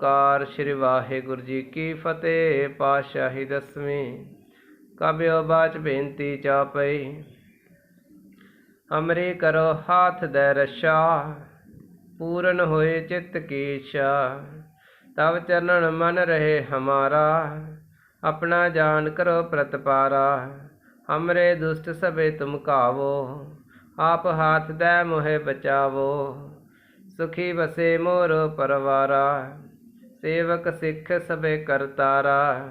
ਓੰਕਾਰ ਸ੍ਰੀ ਵਾਹਿਗੁਰੂ ਜੀ ਕੀ ਫਤਿਹ ਪਾਤਸ਼ਾਹੀ ਦਸਵੀਂ ਕਬਿਓ ਬਾਚ ਬੇਨਤੀ ਚਾਪਈ ਹਮਰੇ ਕਰੋ ਹਾਥ ਦੇ ਰਸ਼ਾ ਪੂਰਨ ਹੋਏ ਚਿੱਤ ਕੀ ਇੱਛਾ ਤਬ ਚਰਨਨ ਮਨ ਰਹੇ ਹਮਾਰਾ ਆਪਣਾ ਜਾਨ ਕਰੋ ਪ੍ਰਤਪਾਰਾ ਹਮਰੇ ਦੁਸ਼ਟ ਸਭੇ ਤੁਮ ਕਾਵੋ ਆਪ ਹਾਥ ਦੇ ਮੋਹਿ ਬਚਾਵੋ ਸੁਖੀ ਵਸੇ ਮੋਰ ਪਰਵਾਰਾ ਸੇਵਕ ਸਿੱਖ ਸਭੇ ਕਰਤਾਰਾ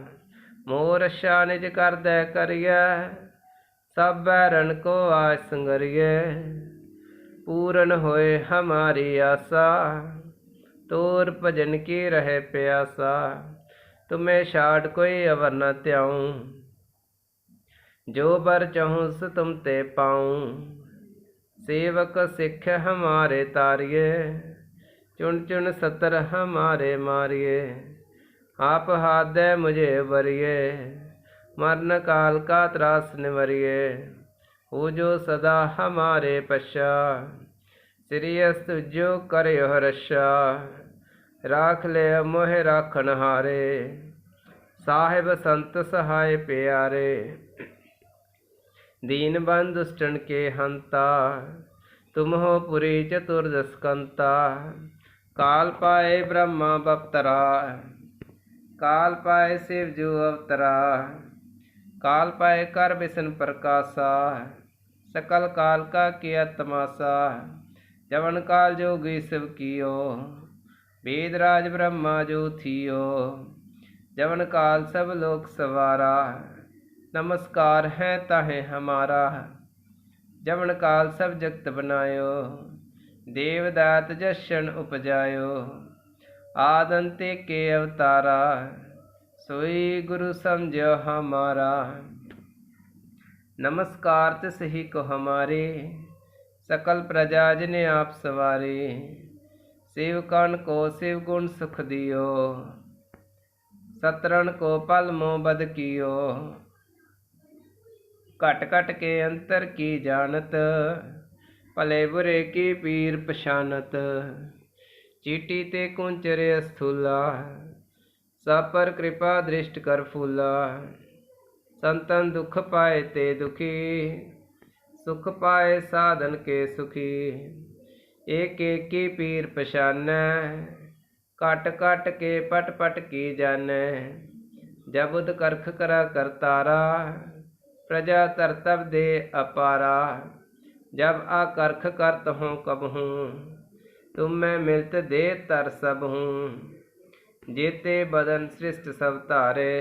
ਮੋਰ ਸ਼ਾ ਨਿਜ ਕਰਦੈ ਕਰਿਐ ਸਭੈ ਰਣ ਕੋ ਆਸ ਸੰਗਰਿਐ। ਪੂਰਨ ਹੋਏ ਹਮਾਰੀ ਆਸਾ, ਤੋਰ ਭਜਨ ਕੀ ਰਹੇ ਪਿਆਸਾ, ਤੁਮੇ ਛਾੜ ਕੋਈ ਅਵਰ ਨ ਧਿਆਉ। ਜੋ ਬਰ ਚਾਹੂੰ ਸ ਤੁਮ ਤੇ ਪਾਉ, ਸੇਵਕ ਸਿੱਖ ਹਮਾਰੇ ਤਾਰਿਏ। चुन चुन सतर हमारे मारिए। आप हाथ दे मुझे वरिए। मरण काल का त्रास निवरिए। हो जो सदा हमारे पश्चा। श्रीयस्त जो करियो रक्षा राख ले मोह राखन हारे। साहिब संत सहाय प्यारे। दीन बंद दुष्टन के हंता। तुम हो पुरी चतुर्दश कंता काल पाए ब्रह्मा बप्तरा काल पाए शिव जो अवतरा, काल पाए कर विष्ण प्रकाशा, सकल काल का किया तमाशा, जवन काल जोगी शिव कियो, वेद राज ब्रह्मा जो थियो, जवन काल सब लोक सवारा, नमस्कार है ताहे हमारा, जवन काल सब जगत बनायो। देवदात जशन उपजायो। आदंते के अवतारा, सोई गुरु समझो हमारा। नमस्कार तिस ही को हमारे, सकल प्रजा जिने आप सवारे। शिवकन को शिव गुण सुख दियो। सतरण को पल मोह बद कियो। घट घट के अंतर की जानत। भले बुरे की पीर पछानत चीटी कुंचरे स्थूला सब पर कृपा दृष्ट कर फूला संतन दुख पाए ते दुखी सुख पाए साधन के सुखी एक एक की पीर पछान कट कट के पट पट की जान जब उद करख करा करतारा प्रजा तरतब दे अपारा जब आकर्ख करत हूँ कब हूँ तुम मैं मिलत दे तर सब हूँ जेते बदन सृष्ट सब तारे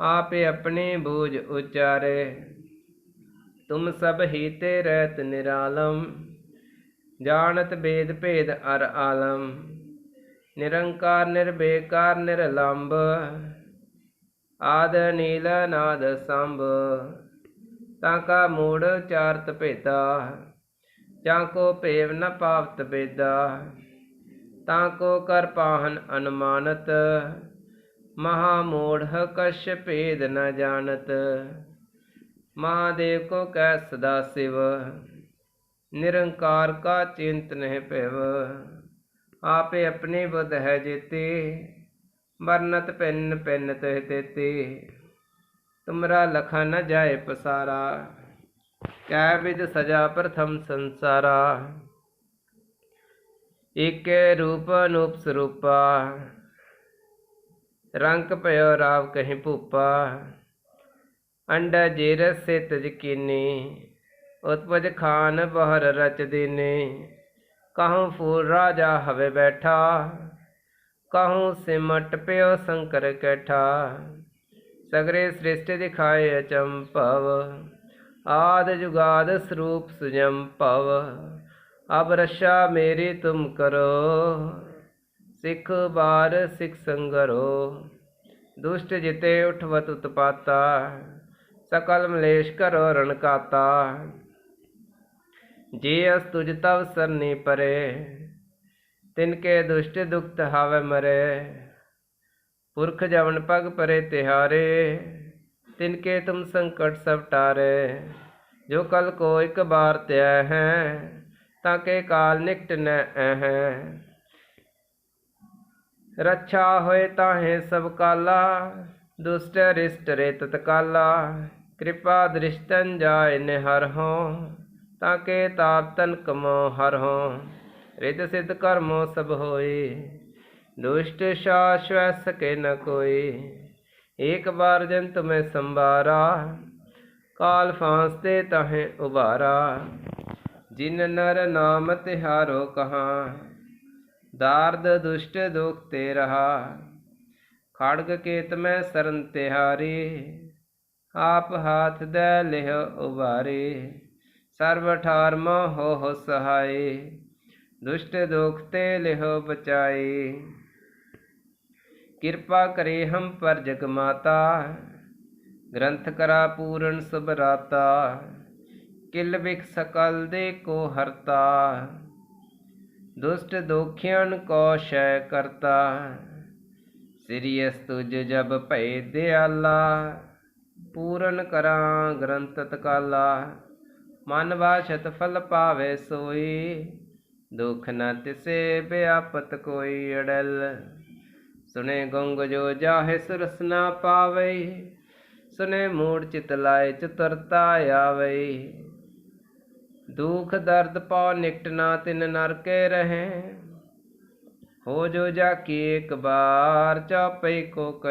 आपे अपने बूझ उच्चारे तुम सब ही ते रहत निरालम जानत भेद भेद अर आलम निरंकार निर्बेकार निरलंब आद नील नाद संभ ताका मूड चारत भेदा जाको पेव न पावत बेदा ताको कर पाहन अनुमानत महामूढ़ कश भेद न जानत महादेव को कह सदा शिव निरंकार का चिंत नहीं पेव आपे अपनी बुध है जेते मरनत पिन पिन तह तेते तुमरा लखा न जाए पसारा कै विध सजा प्रथम संसारा एक रूप अनूप स्वरूपा रंग पयो राव कहीं भूपा अंडा जेरस से तजकीनी उत्पज खान बहर रच दीने कहूँ फूल राजा हवे बैठा कहूँ सिमट प्यो शंकर कैठा सगरे सृष्टि दिखाए अचंपव आद जुगाद स्वरूप सुजम पव। अब रक्षा मेरी तुम करो। सिख बार सिख संगरो। दुष्ट जिते उठवत उत्पाता। सकल मलेश करो रणकाता जे अस तुझ तव सरनी परे। तिनके दुष्ट दुखत हावे मरे। पुरख जवन पग परे तिहारे तिनके तुम संकट सब टारे। जो कल को एक बार तय है, ताके काल निकट न है। रक्षा होए ताहे सब काला, दुष्ट रिष्ट रे तत्काला। कृपा दृष्टन जाय निहर हो, ताके ताप तन कमो हर हो। रित सिद्ध कर्मो सब होए दुष्ट शाश्वस के न कोई। एक बार जन तुम्हें संभारा काल फांसते तहें उबारा। जिन नर नाम तिहारो कहाँ, दार्द दुष्ट दुख ते रहा खड़ग के तुम्हें शरण तिहारी, आप हाथ दे लेह उबारी। सर्व ठार हो हो सहाय दुष्ट दुखते लिहो बचाई। ਕਿਰਪਾ ਕਰੇ ਹਮ ਪਰ ਜਗ ਮਾਤਾ। ਗ੍ਰੰਥ ਕਰਾ ਪੂਰਨ ਸੁਭਰਾਤਾ ਕਿਲ ਵਿਖ ਸਕਲ ਦੇ ਕੋ ਹਰਤਾ। ਦੁਸ਼ਟ ਦੋਖਿਆਨ ਕੋ ਸ਼ੈ ਕਰਤਾ। ਸਿਰਿਯਸ ਤੁਜ ਜਬ ਭੈ ਦਿਆਲਾ। ਪੂਰਨ ਕਰਾਂ ਗ੍ਰੰਥ ਤਕਾਲਾ ਮਨ ਵਾਛਤ ਫਲ ਪਾਵੇ ਸੋਈ। ਦੁਖ ਨ ਤਿਸੇ ਬਿਆਪਤ ਕੋਈ ਅੜਲ। ਸੁਨੇ ਗੰਗ ਜੋ ਜਾਹੇ ਸੁਰਸ ਪਾਵੇ, ਸੁਨੇ ਮੂੜ ਚਿਤ ਲਾਏ ਚਤੁਰਤਾ ਆਵੇ। ਦੁਖ ਦਰਦ ਪਾ ਨਿਕਟ ਨਾ ਤਿਨ ਨਰਕੇ ਰਹੇ, ਹੋ ਜੋ ਜਾ ਕੀ ਇੱਕ ਬਾਰ ਚਾਪਈ ਕੋ ਕਹੇ।